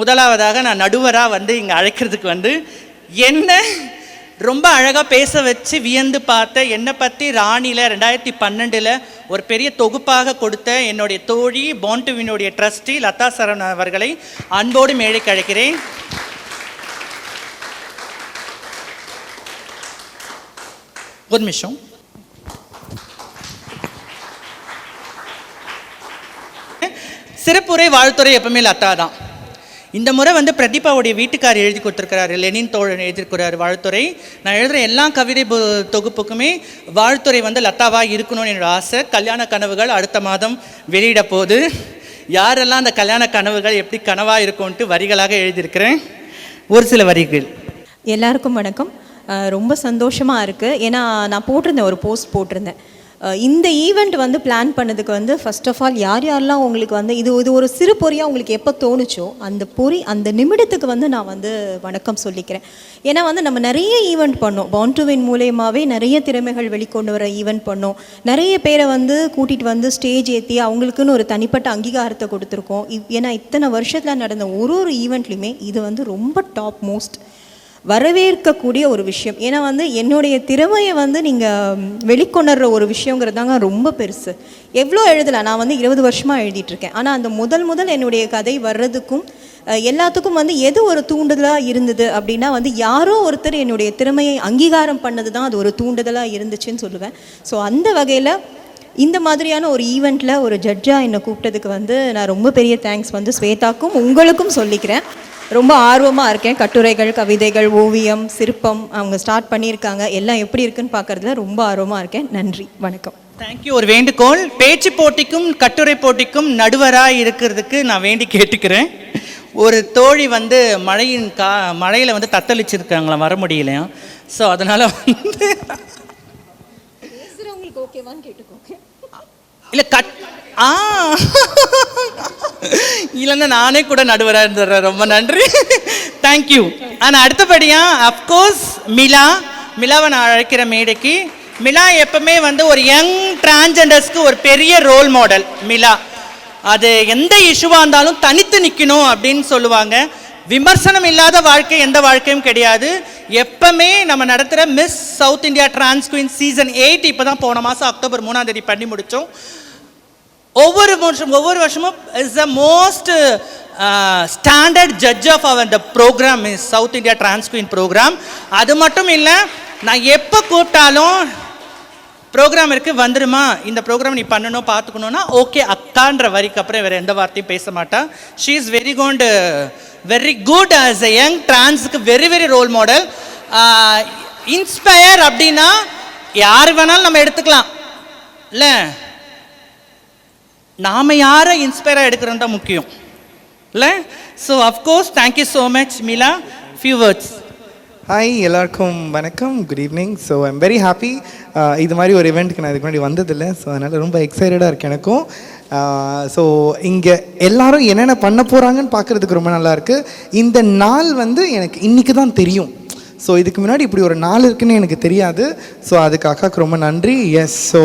முதலாவதாக நான் நடுவராக வந்து இங்கே அழைக்கிறதுக்கு வந்து என்ன ரொம்ப அழகாக பேச வச்சு வியந்து பார்த்த என்னை பற்றி ராணியில் ரெண்டாயிரத்தி பன்னெண்டில் ஒரு பெரிய தொகுப்பாக கொடுத்த என்னுடைய தோழி பாண்டுவினுடைய ட்ரஸ்டி லதா சரண் அவர்களை அன்போடு மேலே அழைக்கிறேன். ஒரு நிமிஷம். சிறப்புரை வாழ்த்துறை எப்பவுமே லதா தான். இந்த முறை வந்து பிரதீபாவுடைய வீட்டுக்கார் எழுதி கொடுத்துருக்கிறாரு லெனின் தோழன் எழுதியிருக்கிறாரு வாழ்த்துறை. நான் எழுதுகிற எல்லா கவிதை தொகுப்புக்குமே வாழ்த்துறை வந்து லத்தாவாக இருக்கணும்னு என்னோட ஆசை. கல்யாண கனவுகள் அடுத்த மாதம் வெளியிட போகுது யாரெல்லாம் அந்த கல்யாண கனவுகள் எப்படி கனவாக இருக்கும்ன்ட்டு வரிகளாக எழுதியிருக்கிறேன். ஒரு சில வரிகள். எல்லாருக்கும் வணக்கம். ரொம்ப சந்தோஷமாக இருக்குது ஏன்னா நான் போட்டிருந்தேன் ஒரு போஸ்ட் போட்டிருந்தேன். இந்த ஈவெண்ட் வந்து பிளான் பண்ணதுக்கு வந்து ஃபர்ஸ்ட் ஆஃப் ஆல் யார் யாரெல்லாம் உங்களுக்கு வந்து இது இது ஒரு சிறு பொறியாக உங்களுக்கு எப்போ தோணுச்சோ அந்த பொறி அந்த நிமிடத்துக்கு வந்து நான் வந்து வணக்கம் சொல்லிக்கிறேன். ஏன்னா வந்து நம்ம நிறைய ஈவெண்ட் பண்ணோம். பாண்டுவின் மூலயமாவே நிறைய திறமைகள் வெளிக்கொண்டு வர ஈவெண்ட் பண்ணோம். நிறைய பேரை வந்து கூட்டிகிட்டு வந்து ஸ்டேஜ் ஏற்றி அவங்களுக்குன்னு ஒரு தனிப்பட்ட அங்கீகாரத்தை கொடுத்துருக்கோம். இவ்- ஏன்னா இத்தனை வருஷத்தில் நடந்த ஒரு ஒரு ஈவெண்ட்லையுமே இது வந்து ரொம்ப டாப் மோஸ்ட் வரவேற்கக்கூடிய ஒரு விஷயம். ஏன்னா வந்து என்னுடைய திறமையை வந்து நீங்கள் வெளிக்கொணர்ற ஒரு விஷயங்கிறது தாங்க ரொம்ப பெருசு. எவ்வளோ எழுதலாம் நான் வந்து இருபது வருஷமாக எழுதிட்டுருக்கேன். ஆனால் அந்த முதல் முதல் என்னுடைய கதை வர்றதுக்கும் எல்லாத்துக்கும் வந்து எது ஒரு தூண்டுதலாக இருந்தது அப்படின்னா வந்து யாரோ ஒருத்தர் என்னுடைய திறமையை அங்கீகாரம் பண்ணது தான் அது ஒரு தூண்டுதலாக இருந்துச்சுன்னு சொல்லுவேன். ஸோ அந்த வகையில் இந்த மாதிரியான ஒரு ஈவெண்ட்டில் ஒரு ஜட்ஜாக என்னை கூப்பிட்டதுக்கு வந்து நான் ரொம்ப பெரிய தேங்க்ஸ் வந்து ஸ்வேதாக்கும் உங்களுக்கும் சொல்லிக்கிறேன். ரொம்ப ஆர்வமாக இருக்கேன். கட்டுரைகள் கவிதைகள் ஓவியம் சிற்பம் அவங்க ஸ்டார்ட் பண்ணியிருக்காங்க. எல்லாம் எப்படி இருக்குன்னு பார்க்கறதுல ரொம்ப ஆர்வமாக இருக்கேன். நன்றி. வணக்கம். தேங்க்யூ ஒரு வேண்டுகோள். பேச்சு போட்டிக்கும் கட்டுரை போட்டிக்கும் நடுவராக இருக்கிறதுக்கு நான் வேண்டி கேட்டுக்கிறேன். ஒரு தோழி வந்து மழையின் கா மழையில் வந்து தத்தளிச்சிருக்காங்களாம் வர முடியலையா? ஸோ அதனால் வந்து இல்லை கட் ஆ. இல்லைன்னா நானே கூட நடுவராக இருந்துடுறேன். ரொம்ப நன்றி. தேங்க்யூ ஆனால் அடுத்தபடியாக அஃப்கோர்ஸ் மிலா. மிலாவை நான் அழைக்கிற மேடைக்கு. மிலா எப்பவுமே வந்து ஒரு யங் டிரான்ஜெண்டர்ஸ்க்கு ஒரு பெரிய ரோல் மாடல் மிலா. அது எந்த இஷ்யூவாக இருந்தாலும் தனித்து நிற்கணும் அப்படின்னு சொல்லுவாங்க. விமர்சனம் இல்லாத வாழ்க்கை எந்த வாழ்க்கையும் கிடையாது. எப்பவுமே நம்ம நடத்துகிற Miss South India trans queen season eight இப்போ தான் போன மாதம் அக்டோபர் மூணாம் தேதி பண்ணி முடித்தோம் ஒவ்வொரு வருஷம் ஒவ்வொரு வருஷமும் is the most standard judge of our the program is South India trans queen program அது மட்டும் இல்லை நான் எப்போ கூப்பிட்டாலும் ப்ரோக்ராம் இருக்குது வந்துடுமா இந்த ப்ரோக்ராம் நீ பண்ணணும் பார்த்துக்கணும்னா ஓகே அக்கான்ற வரிக்கு அப்புறம் வேறு எந்த வார்த்தையும் பேச மாட்டான் she is very good very good as a young டிரான்ஸுக்கு very very role model inspire அப்படின்னா யார் வேணாலும் நம்ம எடுத்துக்கலாம். இல்லை? நாம் யாரை இன்ஸ்பயராக எடுக்கிறோம் தான் முக்கியம். இல்லை? So of course thank you so much Mila few words hi எல்லாருக்கும் வணக்கம். Good evening so I'm very happy இது மாதிரி ஒரு இவெண்ட்டுக்கு நான் இதுக்கு முன்னாடி வந்ததில்லை. ஸோ அதனால் ரொம்ப எக்ஸைட்டடாக இருக்குது எனக்கும். ஸோ இங்கே எல்லாரும் என்னென்ன பண்ண போகிறாங்கன்னு பார்க்குறதுக்கு ரொம்ப நல்லாயிருக்கு இந்த நாள் வந்து எனக்கு இன்றைக்கி தான் தெரியும். ஸோ இதுக்கு முன்னாடி இப்படி ஒரு நாள் இருக்குன்னு எனக்கு தெரியாது. ஸோ அதுக்கு அக்காவுக்கு ரொம்ப நன்றி. எஸ் ஸோ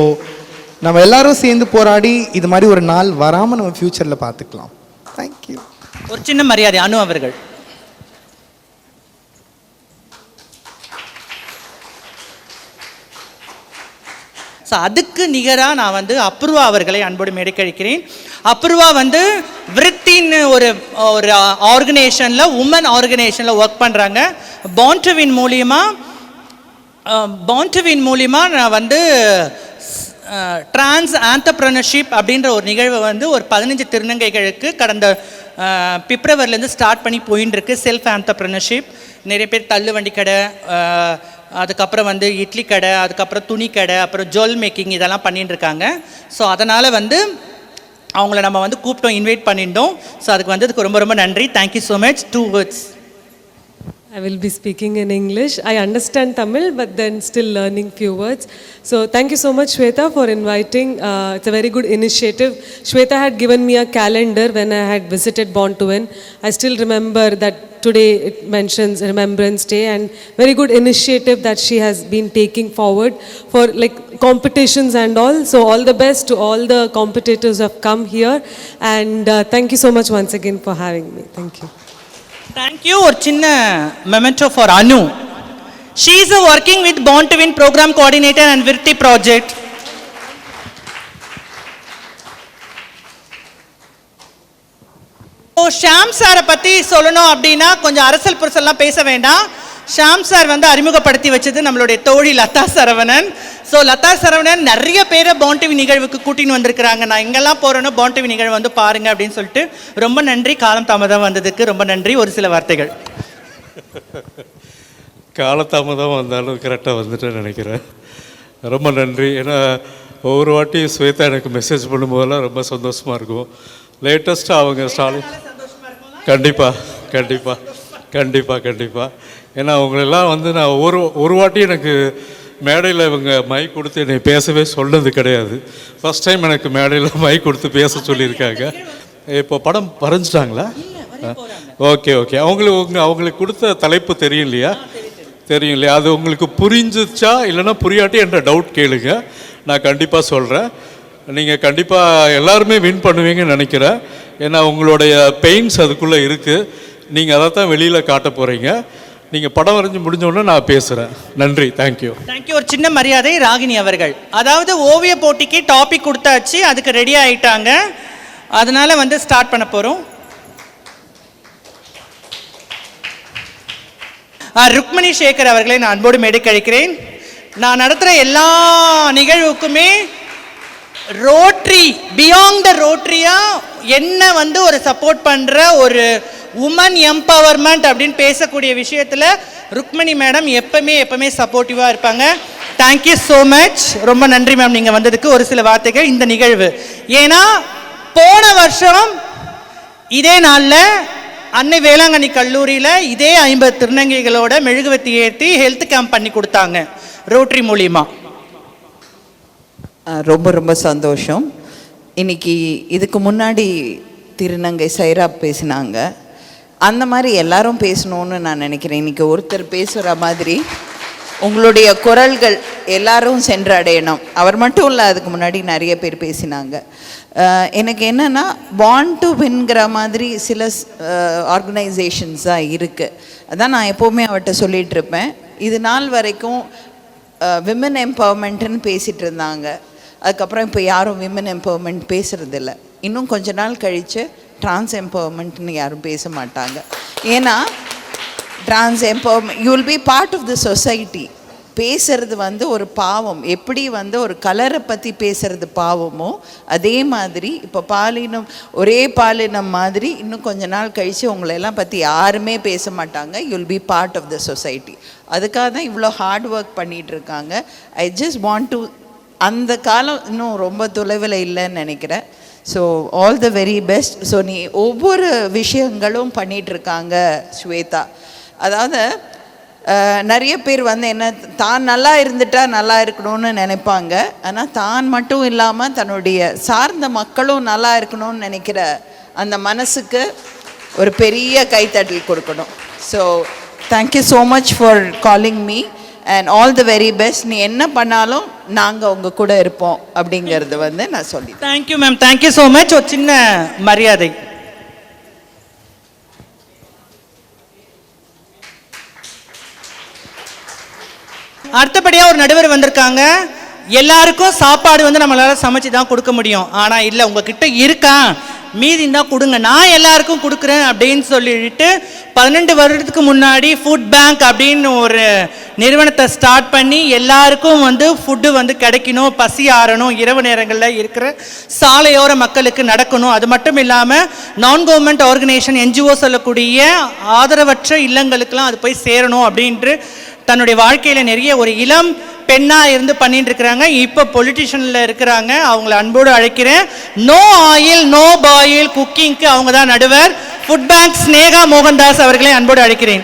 நம்ம எல்லாரும் சேர்ந்து போராடி இது மாதிரி ஒரு நாள் வராமல் நம்ம ஃப்யூச்சரில் பார்த்துக்கலாம். தேங்க்யூ ஒரு சின்ன மரியாதை அனு அவர்கள். ஸோ அதுக்கு நிகராக நான் வந்து அப்ருவா அவர்களை அன்போடு மேடைக்கழிக்கிறேன். அப்ருவா வந்து விருத்தின்னு ஒரு ஒரு ஆர்கனைசேஷனில் உமன் ஆர்கனைசேஷனில் ஒர்க் பண்ணுறாங்க பாண்டுவின் மூலியமாக பாண்டுவின் மூலியமாக நான் வந்து டிரான்ஸ் ஆண்டர்ப்ரனர்ஷிப் அப்படின்ற ஒரு நிகழ்வை வந்து ஒரு பதினஞ்சு திருநங்கைகளுக்கு கடந்த பிப்ரவரிலேருந்து ஸ்டார்ட் பண்ணி போயின்னு இருக்கு செல்ஃப் ஆண்டர்ப்ரனர்ஷிப் நிறைய பேர் தள்ளுவண்டி கடை அதுக்கப்புறம் வந்து இட்லி கடை அதுக்கப்புறம் துணி கடை அப்புறம் ஜுவல் மேக்கிங் இதெல்லாம் பண்ணிட்டு இருக்காங்க ஸோ அதனால் வந்து அவங்கள நம்ம வந்து கூப்பிட்டோம் இன்வைட் பண்ணிட்டோம் ஸோ அதுக்கு வந்ததுக்கு ரொம்ப ரொம்ப நன்றி. Thank you so much two words I will be speaking in English. I understand Tamil, but then still learning few words. So thank you so much, Shweta, for inviting. Uh, it's a very good initiative. Shweta had given me a calendar when I had visited Born to Win. I still remember that today it mentions Remembrance Day and very good initiative that she has been taking forward for like competitions and all. So all the best to all the competitors who have come here. And uh, thank you so much once again for having me. Thank you. Thank you ஒரு சின்ன memento for Anu she is working with bond to win program coordinator and Vritti project ஓ ஷாம் சாரை பற்றி சொல்லணும் அப்படின்னா கொஞ்சம் அரசல் புரசல்லாம் பேச வேண்டாம். Sham sir வந்து அறிமுகப்படுத்தி வச்சது நம்மளுடைய தோழி லதா சரவணன். ஸோ லதா சரவணன் நிறைய பேரை பாண்டிவி நிகழ்வுக்கு கூட்டின்னு வந்திருக்கிறாங்க. நான் எங்கெல்லாம் போகிறேனோ பாண்டிவி நிகழ்வு வந்து பாருங்க அப்படின்னு சொல்லிட்டு ரொம்ப நன்றி. காலம் தாமதம் வந்ததுக்கு ரொம்ப நன்றி. ஒரு சில வார்த்தைகள். காலதாமதம் வந்தாலும் கரெக்டாக வந்துட்டேன்னு நினைக்கிறேன். ரொம்ப நன்றி. ஏன்னா ஒவ்வொரு வாட்டி ஸ்வேதா எனக்கு மெசேஜ் பண்ணும்போதெல்லாம் ரொம்ப சந்தோஷமாக இருக்கும். லேட்டஸ்ட்டாக அவங்க ஸ்டாலின். கண்டிப்பாக கண்டிப்பாக கண்டிப்பாக கண்டிப்பாக ஏன்னா அவங்களெல்லாம் வந்து நான் ஒரு ஒரு வாட்டி எனக்கு மேடையில் இவங்க மைக் கொடுத்து என்னை பேசவே சொன்னது கிடையாது. ஃபர்ஸ்ட் டைம் எனக்கு மேடையில் மைக் கொடுத்து பேச சொல்லியிருக்காங்க. இப்போ படம் வரைஞ்சிட்டாங்களா? Okay okay. அவங்களுக்கு உங்க அவங்களுக்கு கொடுத்த தலைப்பு தெரியும் இல்லையா? தெரியும் இல்லையா? அது உங்களுக்கு புரிஞ்சிச்சா இல்லைன்னா புரியாட்டி என்ற டவுட் கேளுங்க. நான் கண்டிப்பாக சொல்கிறேன் நீங்கள் கண்டிப்பாக எல்லாருமே வின் பண்ணுவீங்கன்னு நினைக்கிறேன். ஏன்னா உங்களுடைய பெயின்ஸ் அதுக்குள்ளே இருக்குது நீங்கள் அதை தான் வெளியில் காட்ட போகிறீங்க நீங்கள் படம் வரைஞ்சி முடிஞ்சோடனே நான் பேசுகிறேன் நன்றி. தேங்க்யூ தேங்க்யூ ஒரு சின்ன மரியாதை ராகினி அவர்கள். அதாவது ஓவிய போட்டிக்கு டாபிக் கொடுத்தாச்சு அதுக்கு ரெடி ஆகிட்டாங்க அதனால் வந்து ஸ்டார்ட் பண்ண போகிறோம் ருக்மணி சேகர் அவர்களை நான் அன்போடு மேடை நான் நடத்துகிற எல்லா நிகழ்வுக்குமே ரோட்ரி பியாண்ட் த ரோட்ரியா? என்ன வந்து ஒரு சப்போர்ட் பண்ணுற ஒரு உமன் எம்பவர்மெண்ட் அப்படின்னு பேசக்கூடிய விஷயத்தில் ருக்மணி மேடம் எப்பவுமே எப்பவுமே சப்போர்ட்டிவாக இருப்பாங்க. தேங்க்யூ ஸோ மச் ரொம்ப நன்றி மேம் நீங்கள் வந்ததுக்கு. ஒரு சில வார்த்தைகள் இந்த நிகழ்வு. ஏன்னா போன வருஷம் இதே நாளில் அன்னை வேளாங்கண்ணி கல்லூரியில் இதே ஐம்பது திருநங்கைகளோட மெழுகுவத்தி ஏற்றி ஹெல்த் கேம்ப் பண்ணி கொடுத்தாங்க. ரோட்ரி மூலியமாக ரொம்ப ரொம்ப சந்தோஷம். இன்னைக்கு இதுக்கு முன்னாடி திருநங்கை சைரா பேசினாங்க. அந்த மாதிரி எல்லாரும் பேசணும்னு நான் நினைக்கிறேன். இன்னைக்கு ஒருத்தர் பேசுகிற மாதிரி உங்களுடைய குரல்கள் எல்லாரும் சென்றடையணும் அவர் மட்டும் இல்லை அதுக்கு முன்னாடி நிறைய பேர் பேசினாங்க. எனக்கு என்னென்னா பாண்ட் டு வின்கிற மாதிரி சில ஆர்கனைசேஷன்ஸ் தான் இருக்குது அதான் நான் எப்போவுமே அவர்கிட்ட சொல்லிகிட்ருப்பேன் இது நாள் வரைக்கும் விமன் எம்பவர்மெண்ட்டுன்னு பேசிகிட்டு இருந்தாங்க. அதுக்கப்புறம் இப்போ யாரும் விமன் எம்பவர்மெண்ட் பேசுகிறதில்ல இன்னும் கொஞ்ச நாள் கழித்து ட்ரான்ஸ் எம்பவர்மெண்ட்னு யாரும் பேச மாட்டாங்க. ஏன்னா trans empowerment you will be part of the society பேசுறது வந்து ஒரு பாவம். எப்படி வந்து ஒரு கலரை பற்றி பேசுறது பாவமோ அதே மாதிரி இப்போ பாலினம் ஒரே பாலினம் மாதிரி இன்னும் கொஞ்ச நாள் கழித்து உங்களை எல்லாம் பற்றி யாருமே பேச மாட்டாங்க. You'll be part of the society அதுக்காக தான் இவ்வளோ ஹார்ட் ஒர்க் பண்ணிகிட்டு இருக்காங்க. ஐ ஜஸ்ட் வாண்ட் டு அந்த காலம் இன்னும் ரொம்ப தொலைவில் இல்லைன்னு நினைக்கிறேன். So all the very best so நீ ஒவ்வொரு விஷயங்களும் பண்ணிகிட்ருக்காங்க ஸ்வேதா. அதாவது நிறைய பேர் வந்து என்ன தான் நல்லா இருந்துட்டா நல்லா இருக்கணும்னு நினைப்பாங்க. ஆனால் தான் மட்டும் இல்லாமல் தன்னுடைய சார்ந்த மக்களும் நல்லா இருக்கணும்னு நினைக்கிற அந்த மனசுக்கு ஒரு பெரிய கைத்தட்டல் கொடுக்கணும். So thank you so much for calling me and all the very best நீ என்ன பண்ணாலும் நாங்கள் உங்கள் கூட இருப்போம் அப்படிங்கிறது வந்து நான் சொல்லி thank you ma'am thank you so much ஒரு சின்ன மரியாதை. அடுத்தபடியாக ஒரு நடுவர் வந்திருக்காங்க. எல்லாருக்கும் சாப்பாடு வந்து நம்மளால சமைச்சு தான் கொடுக்க முடியும். ஆனால் இல்லை உங்ககிட்ட இருக்கா? மீதி தான் கொடுங்க. நான் எல்லாருக்கும் கொடுக்குறேன் அப்படின்னு சொல்லிட்டு பன்னெண்டு வருடத்துக்கு முன்னாடி ஃபுட் பேங்க் அப்படின்னு ஒரு நிறுவனத்தை ஸ்டார்ட் பண்ணி எல்லாருக்கும் வந்து ஃபுட்டு வந்து கிடைக்கணும் பசி ஆறணும் இரவு நேரங்களில் இருக்கிற சாலையோர மக்களுக்கு நடக்கணும். அது மட்டும் இல்லாமல் நான் கவர்மெண்ட் ஆர்கனைசேஷன் என்ஜிஓ சொல்லக்கூடிய ஆதரவற்ற இல்லங்களுக்கெல்லாம் அது போய் சேரணும் அப்படின்ட்டு தன்னுடைய வாழ்க்கையில் நிறைய ஒரு இளம் பெண்ணாக இருந்து பண்ணிட்டு இருக்கிறாங்க இப்போ பொலிட்டிஷியனில் இருக்கிறாங்க. அவங்கள அன்போடு அழைக்கிறேன். நோ ஆயில் நோ பாயில் குக்கிங்க்கு அவங்க தான் நடுவர். ஃபுட் பேங்க் ஸ்னேகா மோகன்தாஸ் அவர்களை அன்போடு அழைக்கிறேன்.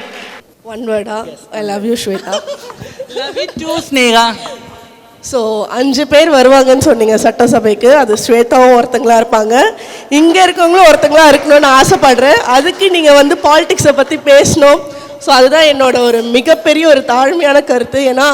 One வேர்டா I love you Swetha. To Sneha. So அஞ்சு பேர் வருவாங்கன்னு சொன்னீங்க சட்டசபைக்கு. அது ஸ்வேதாவும் ஒருத்தங்களா இருப்பாங்க. இங்கே இருக்கவங்களும் ஒருத்தங்களா இருக்கணும்னு ஆசைப்படுறேன். அதுக்கு நீங்கள் வந்து பாலிடிக்ஸை பற்றி பேசணும். ஸோ அதுதான் என்னோட ஒரு மிகப்பெரிய ஒரு தாழ்மையான கருத்து. ஏன்னா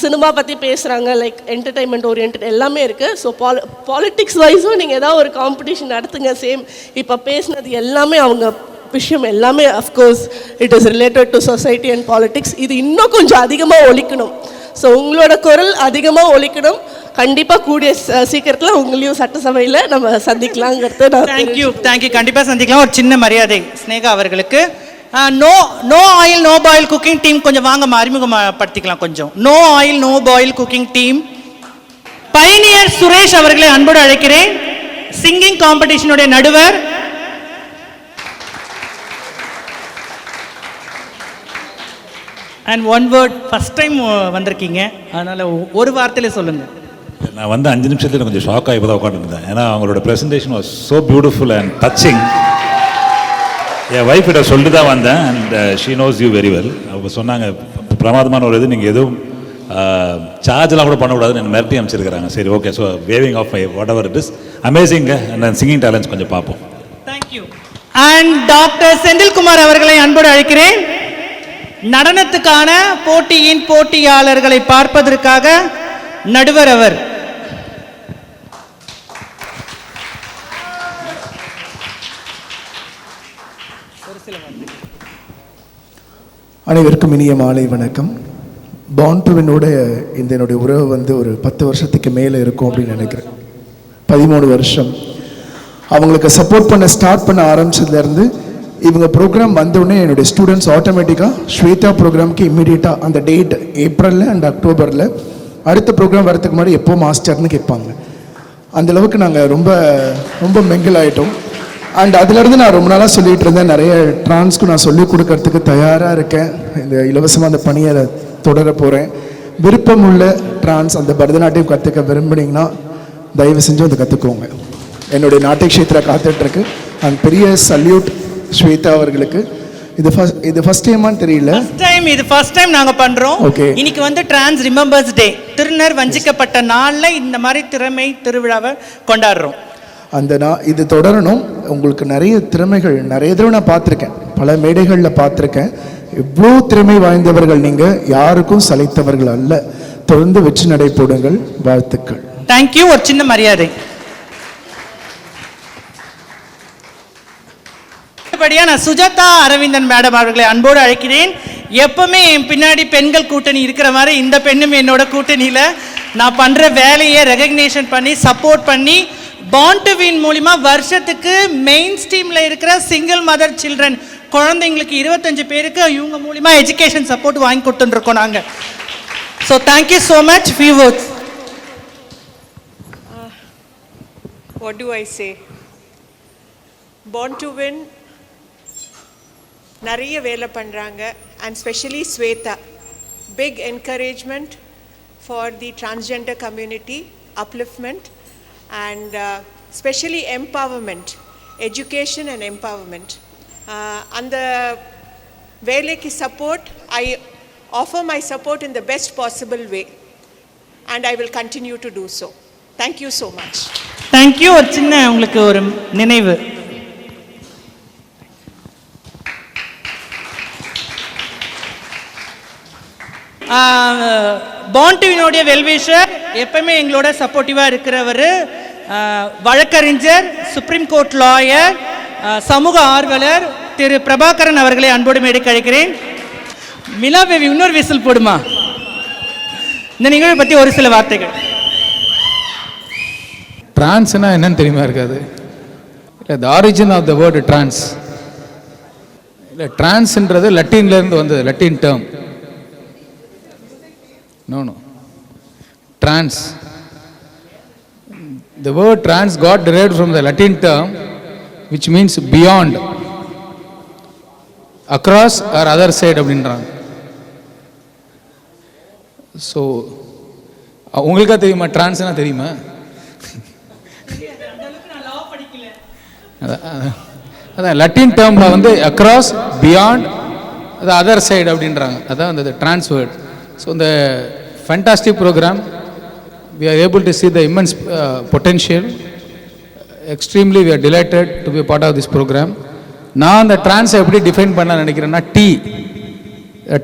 சினிமா பற்றி பேசுகிறாங்க லைக் என்டர்டைன்மெண்ட் ஓரியன்ட் எல்லாமே இருக்குது ஸோ பாலி பாலிட்டிக்ஸ் வைஸும் நீங்கள் ஏதாவது ஒரு காம்படிஷன் நடத்துங்க. சேம் இப்போ பேசுனது எல்லாமே அவங்க விஷயம் எல்லாமே of course it is related to society and politics இது இன்னும் கொஞ்சம் அதிகமாக ஒழிக்கணும். ஸோ உங்களோட குரல் அதிகமாக ஒழிக்கணும். கண்டிப்பாக கூடிய ச- சீக்கிரத்தில் உங்களையும் சட்டசபையில் நம்ம சந்திக்கலாங்கிறது நான் தேங்க்யூ தேங்க்யூ கண்டிப்பாக சந்திக்கலாம். ஒரு சின்ன மரியாதை ஸ்னேகா அவர்களுக்கு. No no oil no boil cooking team கொஞ்சம் வாங்க அறிமுகப்படுத்திக்கலாம் கொஞ்சம். No oil no boil cooking team பயணியர் சுரேஷ் அவர்களை அன்போடு அழைக்கிறேன். சிங்கிங் காம்படிஷனுடைய நடுவர். And one word first time வந்திருக்கீங்க. அதனால ஒரு வார்த்தையில சொல்லுங்க. நான் வந்து அஞ்சு நிமிஷத்தில் கொஞ்சம் ஷாக் ஆகி தான் உட்காந்துருந்தேன் ஏன்னா அவங்களோட presentation was so beautiful and touching N wife கிட்ட சொல்லிட்டு தான் வந்தேன் and she knows you very well அவங்க சொன்னாங்க பிரமாதமான ஒரு இது நீங்கள் எதுவும் சார்ஜ்லாம் கூட பண்ணக்கூடாதுன்னு எனக்கு மிரட்டி அமைச்சிருக்கிறாங்க சரி okay so waving off my whatever it is amazing and singing talents கொஞ்சம் பார்ப்போம். தேங்க்யூ அண்ட் டாக்டர் செந்தில்குமார் அவர்களை அன்போடு அழைக்கிறேன். நடனத்துக்கான போட்டியின் போட்டியாளர்களை பார்ப்பதற்காக நடுவர் அவர். அனைவருக்கும் இனிய மாலை வணக்கம். பாண்டுவினோட இந்த என்னுடைய உறவு வந்து ஒரு பத்து வருஷத்துக்கு மேலே இருக்கும் அப்படின்னு நினைக்கிறேன். பதிமூணு வருஷம். அவங்களுக்கு சப்போர்ட் பண்ண ஸ்டார்ட் பண்ண ஆரம்பிச்சதுலேருந்து இவங்க ப்ரோக்ராம் வந்தோடனே என்னுடைய ஸ்டூடெண்ட்ஸ் ஆட்டோமேட்டிக்காக ஸ்வேதா ப்ரோக்ராம்க்கு இம்மிடியட்டாக அந்த டேட் ஏப்ரலில் அண்ட் அக்டோபரில் அடுத்த ப்ரோக்ராம் வரதுக்கு முன்னாடி எப்போ மாஸ்டர்னு கேட்பாங்க. அந்த அளவுக்கு நாங்கள் ரொம்ப ரொம்ப மெங்கிள் ஆகிட்டோம் அண்ட் அதுலேருந்து நான் ரொம்ப நாளாக சொல்லிட்டு இருந்தேன். நிறைய ட்ரான்ஸ்க்கு நான் சொல்லிக் கொடுக்கறதுக்கு தயாராக இருக்கேன். இந்த இலவசமாக அந்த பணியை அதை தொடர போகிறேன் விருப்பமுள்ள ட்ரான்ஸ் அந்த பரதநாட்டியம் கற்றுக்க விரும்புனீங்கன்னா தயவு செஞ்சு வந்து கற்றுக்கோங்க என்னுடைய நாட்டிய கஷேத்திர காத்துட்ருக்கு. அண்ட் பெரிய சல்யூட் ஸ்வேதா அவர்களுக்கு. இது ஃபஸ்ட் இது ஃபஸ்ட் டைமான்னு தெரியல. ஃபர்ஸ்ட் டைம் இது ஃபர்ஸ்ட் டைம் நாங்க பண்றோம். Okay. இன்னைக்கு வந்து டிரான்ஸ் ரிமெம்பர்ஸ் டே திருநர் வஞ்சிக்கப்பட்ட நாள்ல இந்த மாதிரி திறமை திருவிழாவை கொண்டாடுறோம். அந்த நான் இது தொடரணும். உங்களுக்கு நிறைய திறமைகள் நிறைய தடவை நான் பார்த்துருக்கேன். பல மேடைகளில் பார்த்துருக்கேன். இவ்வளோ திறமை வாய்ந்தவர்கள் நீங்கள் யாருக்கும் சளைத்தவர்கள் அல்ல. தொடர்ந்து வெற்றி நடை போடுங்கள். வாழ்த்துக்கள். தேங்க்யூ ஒரு சின்ன மரியாதை. அடுத்தபடியா நான் சுஜாதா அரவிந்தன் மேடம் அவர்களை அன்போடு அழைக்கிறேன். எப்பவுமே என் பின்னாடி பெண்கள் கூட்டணி இருக்கிற மாதிரி இந்த பெண்ணும் என்னோட கூட்டணியில் நான் பண்ணுற வேலையை ரெகக்னேஷன் பண்ணி சப்போர்ட் பண்ணி பாண்டுவின் டு வின் மூலிமா வருஷத்துக்கு மெயின் ஸ்ட்ரீமில் இருக்கிற சிங்கிள் மதர் சில்ட்ரன் குழந்தைங்களுக்கு இருபத்தஞ்சு பேருக்கு இவங்க மூலிமா எஜுகேஷன் சப்போர்ட் வாங்கி கொடுத்துருக்கோம் நாங்கள் so thank you so much viewers what do I say say? Born to நிறைய வேலை பண்ணுறாங்க and specially Swetha big encouragement for the transgender community upliftment and specially empowerment education and empowerment அந்த வேலைக்கு support I offer my support in the best possible way and I will continue to do so thank you so much thank you ஒரு சின்ன உங்களுக்கு ஒரு நினைவு. பாண்டிவினுடைய well-wisher எப்பவுமே எங்களோட சப்போர்ட்டிவாக இருக்கிறவர். வழக்கறிஞர் சுப்ரீம் கோர்ட் லாயர் சமூக ஆர்வலர் திரு பிரபாகரன் அவர்களை அன்போடு மேடைக்கு அழைக்கிறேன். மிலா பேபி இன்னொரு விசில் போடுமா? இந்த நிகழ்வை பற்றி ஒரு சில வார்த்தைகள். ட்ரான்ஸ்னா என்னன்னு தெரியுமா இருக்காது? இல்லை the origin of the word trans இல்லை ட்ரான்ஸ்ன்றது லத்தீன்லேருந்து வந்தது Latin term no no trans the word trans got derived from the latin term which means beyond across or other side அப்படின்றாங்க. ஸோ உங்களுக்கா தெரியுமா? ட்ரான்ஸ்னா தெரியுமா? அதான், அதான். லட்டின் டேர்மில் வந்து அக்ராஸ் பியாண்ட் அது அதர் சைடு அப்படின்றாங்க. அதான் அந்த ட்ரான்ஸ்வேர்ட் ஸோ இந்த fantastic program we are able to see the immense uh, potential. Extremely we are delighted to be part of this program நான் அந்த ட்ரான்ஸை எப்படி டிஃபைன் பண்ண நினைக்கிறேன்னா டி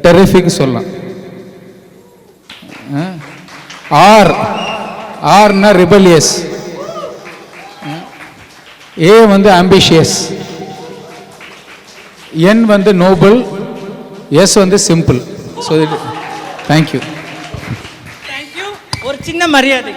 டெரிஃபிக் சொல்லலாம். ஆர் ஆர்னா ரிபலியஸ் ஏ வந்து ஆம்பிஷியஸ் என் வந்து நோபல் எஸ் வந்து சிம்பிள் ஸோ தேங்க்யூ சின்ன மரியாதை.